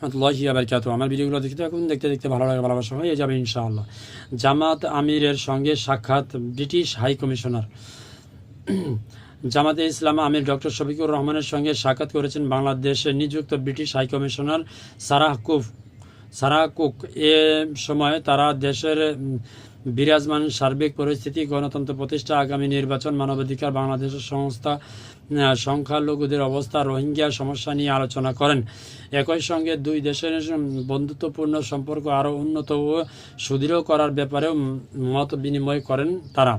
রহমতুল্লাহি আবরকাত আমার ভিডিওগুলো দেখতে এখন দেখতে দেখতে ভালো লাগে, ভালোবাসা হয়ে যাবে ইনশাআল্লাহ। জামাত আমিরের সঙ্গে সাক্ষাৎ ব্রিটিশ হাই কমিশনার। জামাতে ইসলাম আমির ডক্টর শফিকুর রহমানের সঙ্গে সাক্ষাৎ করেছেন বাংলাদেশে নিযুক্ত British high commissioner Sarah Cooke. Sarah Cooke এ সময় তারা দেশের বিরাজমান সার্বিক পরিস্থিতি, গণতন্ত্র প্রতিষ্ঠা, আগামী নির্বাচন, মানবাধিকার বাংলাদেশের সংস্থা সংখ্যালঘুদের অবস্থা, রোহিঙ্গা সমস্যা নিয়ে আলোচনা করেন। একই সঙ্গে দুই দেশের বন্ধুত্বপূর্ণ সম্পর্ক আরও উন্নত ও সুদৃঢ় করার ব্যাপারেও মত বিনিময় করেন তারা।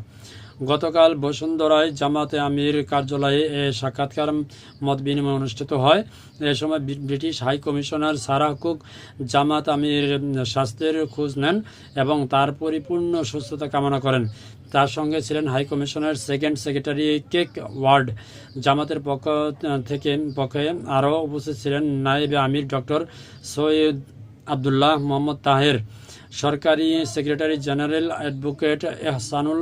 গতকাল বসুন্ধরায় জামাতে আমির কার্যালয়ে এ সাক্ষাৎকার মত বিনিময় অনুষ্ঠিত হয়। এ সময় British high commissioner Sarah Cooke Jamaat আমির স্বাস্থ্যের খোঁজ নেন এবং তার পরিপূর্ণ সুস্থতা কামনা করেন। তার সঙ্গে ছিলেন হাই কমিশনার সেকেন্ড সেক্রেটারি কেক ওয়ার্ড। জামাতের পক্ষ থেকে পক্ষে আরও উপস্থিত ছিলেন নায়েবে আমির ডক্টর সৈয়দ আবদুল্লাহ মোহাম্মদ তাহের। সরকারি secretary general advocate Ehsanul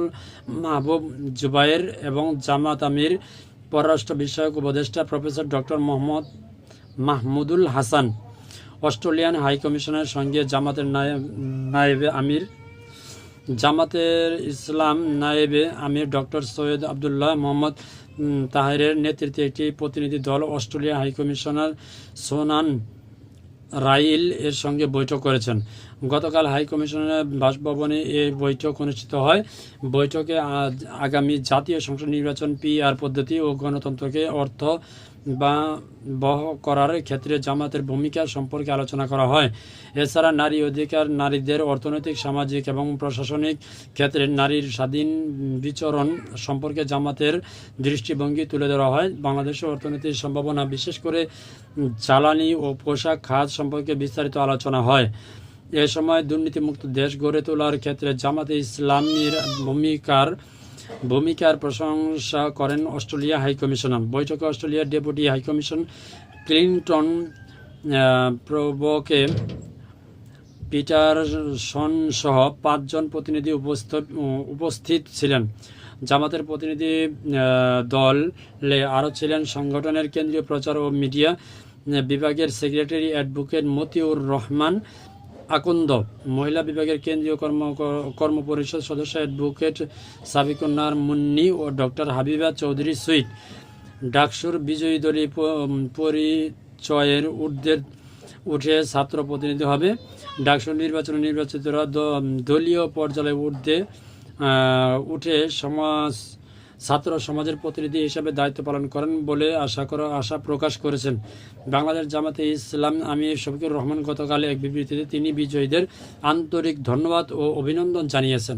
Mahbub Zubair এবং জামাত আমির, পররাষ্ট্র বিষয়ক উপদেষ্টা professor doctor Mohammad Mahmudul Hasan, Australian high কমিশনের সঙ্গে জামাতের নায়েব আমির, জামাতের ইসলাম নায়েবে আমির ডক্টর সৈয়দ আবদুল্লাহ মোহাম্মদ তাহেরের নেতৃত্বে একটি প্রতিনিধি দল অস্ট্রেলিয়া হাইকমিশনার সোনান রাইল এর সঙ্গে বৈঠক করেছেন। গতকাল হাই কমিশনের বাসভবনে এই বৈঠক অনুষ্ঠিত হয়। বৈঠকে আগামী জাতীয় সংসদ নির্বাচন পিআর পদ্ধতি ও গণতন্ত্রকে অর্থ বা বহ করার ক্ষেত্রে জামাতের ভূমিকা সম্পর্কে আলোচনা করা হয়। এছাড়া নারী অধিকার, নারীদের অর্থনৈতিক, সামাজিক এবং প্রশাসনিক ক্ষেত্রে নারীর স্বাধীন বিচরণ সম্পর্কে জামাতের দৃষ্টিভঙ্গি তুলে ধরা হয়। বাংলাদেশের অর্থনীতির সম্ভাবনা বিশেষ করে জ্বালানি ও পোশাক খাত সম্পর্কে বিস্তারিত আলোচনা হয়। এ সময় দুর্নীতিমুক্ত দেশ গড়ে তোলার ক্ষেত্রে জামাতে ইসলামীর ভূমিকার ভূমিকার প্রশংসা করেন অস্ট্রেলিয়া হাই কমিশনার বৈঠকে অস্ট্রেলিয়ার deputy high commission Clinton প্রবকে Peterson সহ পাঁচজন প্রতিনিধি উপস্থিত ছিলেন। জামাতের প্রতিনিধি দলে আরও ছিলেন সংগঠনের কেন্দ্রীয় প্রচার ও মিডিয়া বিভাগের সেক্রেটারি অ্যাডভোকেট মতিউর রহমান আকন্দ, মহিলা বিভাগের কেন্দ্রীয় কর্ম, কর্মপরিষদ সদস্য অ্যাডভোকেট সাবিকুন্নার মুন্নি ও ডক্টর হাবিবা চৌধুরী সুইট। ডাকসুর বিজয়ী দলীয় প- পরিচয়ের ঊর্ধ্বে উঠে ছাত্র প্রতিনিধি হবে। ডাকসুর নির্বাচনে নির্বাচিতরা দলীয় পর্যায়ে ঊর্ধ্বে উঠে সমাজ ছাত্র সমাজের প্রতিনিধি হিসেবে দায়িত্ব পালন করেন বলে আশা করা আশা প্রকাশ করেছেন। বাংলাদেশ জামাতে ইসলাম আমির শফিকুর রহমান গতকাল এক বিবৃতিতে তিনি বিজয়ীদের আন্তরিক ধন্যবাদ ও অভিনন্দন জানিয়েছেন।